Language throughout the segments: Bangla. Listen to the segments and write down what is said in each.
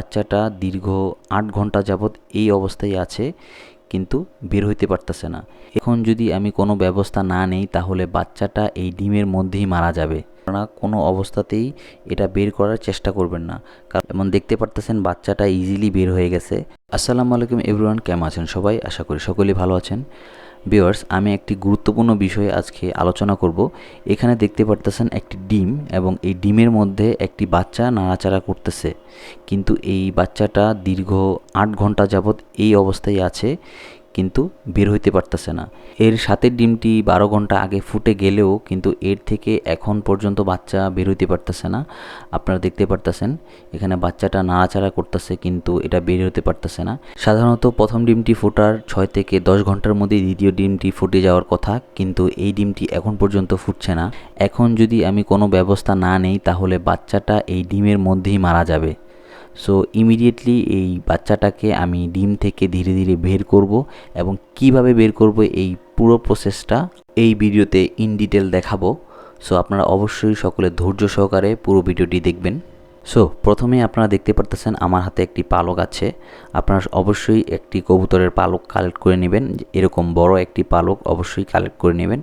বাচ্চাটা দীর্ঘ আট ঘণ্টা যাবৎ এই অবস্থায় আছে, কিন্তু বের হইতে পারতেছে না। এখন যদি আমি কোনো ব্যবস্থা না নেই, তাহলে বাচ্চাটা এই ডিমের মধ্যেই মারা যাবে। আপনারা কোনো অবস্থাতেই এটা বের করার চেষ্টা করবেন না। কারণ যেমন দেখতে পারতেছেন, বাচ্চাটা ইজিলি বের হয়ে গেছে। আসসালামু আলাইকুম এভরিওয়ান, কেমন আছেন সবাই? আশা করি সকলেই ভালো আছেন। বিয়ার্স আমি একটি গুরুত্বপূর্ণ বিষয়ে আজকে আলোচনা করব। এখানে দেখতে পারতেছেন একটি ডিম এবং এই ডিমের মধ্যে একটি বাচ্চা নাড়াচাড়া করতেছে। কিন্তু এই বাচ্চাটা দীর্ঘ আট ঘণ্টা যাবৎ এই অবস্থায় আছে। কিন্তু বের হইতে পারতেছে না। এর সাথে ডিমটি বারো ঘণ্টা আগে ফুটে গেলেও কিন্তু এর থেকে এখন পর্যন্ত বাচ্চা বের হইতে পারতেছে না। আপনারা দেখতে পারতেছেন, এখানে বাচ্চাটা নাড়াচাড়া করতেছে কিন্তু এটা বের হতে পারতেছে না। সাধারণত প্রথম ডিমটি ফোটার ছয় থেকে দশ ঘণ্টার মধ্যে দ্বিতীয় ডিমটি ফুটে যাওয়ার কথা, কিন্তু এই ডিমটি এখন পর্যন্ত ফুটছে না। এখন যদি আমি কোনো ব্যবস্থা না নেই, তাহলে বাচ্চাটা এই ডিমের মধ্যেই মারা যাবে। সো ইমিডিয়েটলি এই বাচ্চাটাকে আমি ডিম থেকে ধীরে ধীরে বের করব এবং কীভাবে বের করব এই পুরো প্রসেসটা এই ভিডিওতে ইন ডিটেল দেখাবো। সো আপনারা অবশ্যই সকলে ধৈর্য সহকারে পুরো ভিডিওটি দেখবেন। সো প্রথমে আপনারা দেখতে পারতেছেন আমার হাতে একটি পালক আছে। আপনারা অবশ্যই একটি কবুতরের পালক কালেক্ট করে নেবেন। এরকম বড় একটি পালক অবশ্যই কালেক্ট করে নেবেন।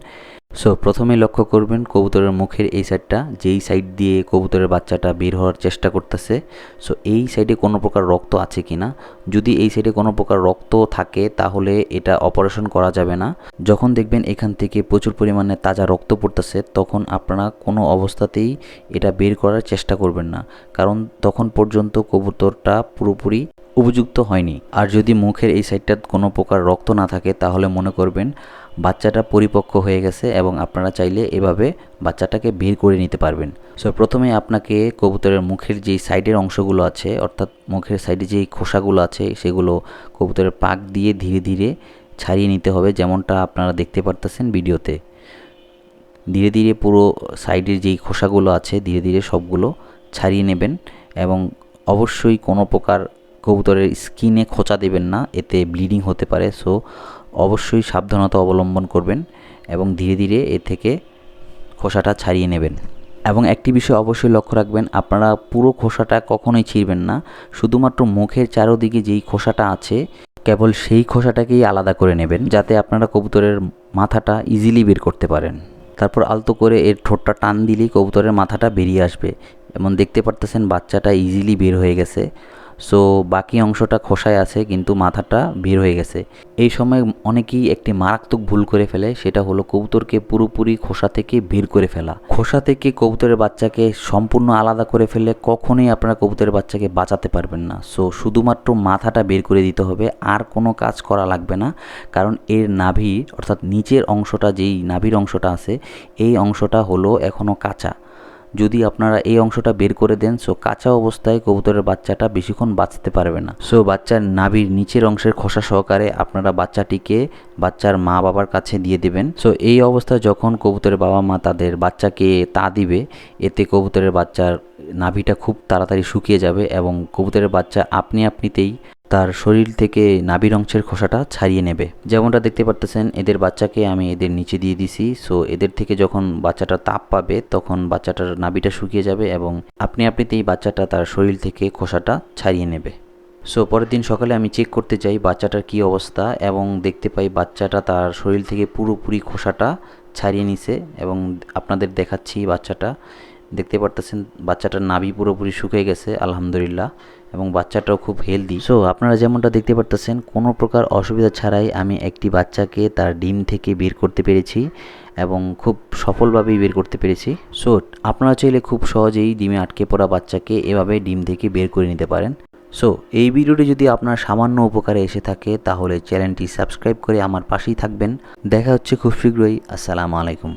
সো প্রথমে লক্ষ্য করবেন কবুতরের মুখের এই সাইডটা যেই সাইড দিয়ে কবুতরের বাচ্চাটা বের হওয়ার চেষ্টা করতেছে। সো এই সাইডে কোনো প্রকার রক্ত আছে কি না? যদি এই সাইডে কোনো প্রকার রক্ত থাকে, তাহলে এটা অপারেশন করা যাবে না। যখন দেখবেন এখান থেকে প্রচুর পরিমাণে তাজা রক্ত পড়তেছে, তখন আপনারা কোনো অবস্থাতেই এটা বের করার চেষ্টা করবেন না। কারণ তখন পর্যন্ত কবুতরটা পুরোপুরি উপযুক্ত হয়নি। আর যদি মুখের এই সাইডটা কোনো প্রকার রক্ত না থাকে, তাহলে মনে করবেন বাচ্চাটা পরিপক্ক হয়ে গেছে এবং আপনারা চাইলে এভাবে বাচ্চাটাকে বের করে নিতে পারবেন। সো প্রথমে আপনাকে কবুতরের মুখের যেই সাইডের অংশগুলো আছে, অর্থাৎ মুখের সাইডে যেই খোসাগুলো আছে, সেগুলো কবুতরের পাক দিয়ে ধীরে ধীরে ছাড়িয়ে নিতে হবে, যেমনটা আপনারা দেখতে পারতেছেন ভিডিওতে। ধীরে ধীরে পুরো সাইডের যেই খোসাগুলো আছে, ধীরে ধীরে সবগুলো ছাড়িয়ে নেবেন এবং অবশ্যই কোনো প্রকার কবুতরের স্কিনে খোঁচা দেবেন না, এতে ব্লিডিং হতে পারে। সো অবশ্যই সাবধানতা অবলম্বন করবেন এবং ধীরে ধীরে এ থেকে খোসাটা ছাড়িয়ে নেবেন। এবং একটি বিষয় অবশ্যই লক্ষ্য রাখবেন, আপনারা পুরো খোসাটা কখনোই ছিঁড়বেন না। শুধুমাত্র মুখের চারোদিকে যেই খোসাটা আছে, কেবল সেই খোসাটাকেই আলাদা করে নেবেন, যাতে আপনারা কবুতরের মাথাটা ইজিলি বের করতে পারেন। তারপর আলতো করে এর ঠোঁটটা টান দিলেই কবুতরের মাথাটা বেরিয়ে আসবে। যেমন দেখতে পারতেছেন বাচ্চাটা ইজিলি বের হয়ে গেছে। সো বাকি অংশটা খোসায় আছে, কিন্তু মাথাটা বের হয়ে গেছে। এই সময় অনেকেই একটি মারাত্মক ভুল করে ফেলে, সেটা হলো কবুতরকে পুরোপুরি খোসা থেকে বের করে ফেলা। খোসা থেকে কবুতরের বাচ্চাকে সম্পূর্ণ আলাদা করে ফেলে কখনোই আপনারা কবুতরের বাচ্চাকে বাঁচাতে পারবেন না। সো শুধুমাত্র মাথাটা বের করে দিতে হবে, আর কোনো কাজ করা লাগবে না, কারণ এর নাভি, অর্থাৎ নিচের অংশটা, যেই নাভির অংশটা আছে, এই অংশটা হলো এখনও কাঁচা। যদি আপনারা এই অংশটা বের করে দেন সো কাঁচা অবস্থায় কবুতরের বাচ্চাটা বেশিক্ষণ বাঁচতে পারবে না। সো বাচ্চার নাভির নিচের অংশের খোসা সহকারে আপনারা বাচ্চাটিকে বাচ্চার মা বাবার কাছে দিয়ে দেবেন। সো এই অবস্থায় যখন কবুতরের বাবা মা তাদের বাচ্চাকে তা দিবে, এতে কবুতরের বাচ্চার নাভিটা খুব তাড়াতাড়ি শুকিয়ে যাবে এবং কবুতরের বাচ্চা আপনি আপনিতেই তার শরীর থেকে নাভির অংশের খোসাটা ছাড়িয়ে নেবে। যেমনটা দেখতে পারতেছেন, এদের বাচ্চাকে আমি এদের নিচে দিয়ে দিছি। সো এদের থেকে যখন বাচ্চাটা তাপ পাবে, তখন বাচ্চাটার নাভিটা শুকিয়ে যাবে এবং আপনি আপনিতেই বাচ্চাটা তার শরীর থেকে খোসাটা ছাড়িয়ে নেবে। সো পরের দিন সকালে আমি চেক করতে চাই বাচ্চাটার কি অবস্থা এবং দেখতে পাই বাচ্চাটা তার শরীর থেকে পুরোপুরি খোসাটা ছাড়িয়ে নিছে এবং আপনাদের দেখাচ্ছি বাচ্চাটা। দেখতে পারতেছেন, বাচ্চাটার নাভি পুরোপুরি শুকিয়ে গেছে, আলহামদুলিল্লাহ, এবং বাচ্চাটাও খুব হেলদি সো আপনারা যেমনটা দেখতে পারতেছেন, কোনো প্রকার অসুবিধা ছাড়াই আমি একটি বাচ্চাকে তার ডিম থেকে বের করতে পেরেছি এবং খুব সফলভাবেই বের করতে পেরেছি। সো আপনারা চাইলে খুব সহজেই ডিমে আটকে পড়া বাচ্চাকে এভাবে ডিম থেকে বের করে নিতে পারেন। সো এই ভিডিওটি যদি আপনার সামান্য উপকারে এসে থাকে, তাহলে চ্যানেলটি সাবস্ক্রাইব করে আমার পাশেই থাকবেন। দেখা হচ্ছে খুব শীঘ্রই। আসসালামু আলাইকুম।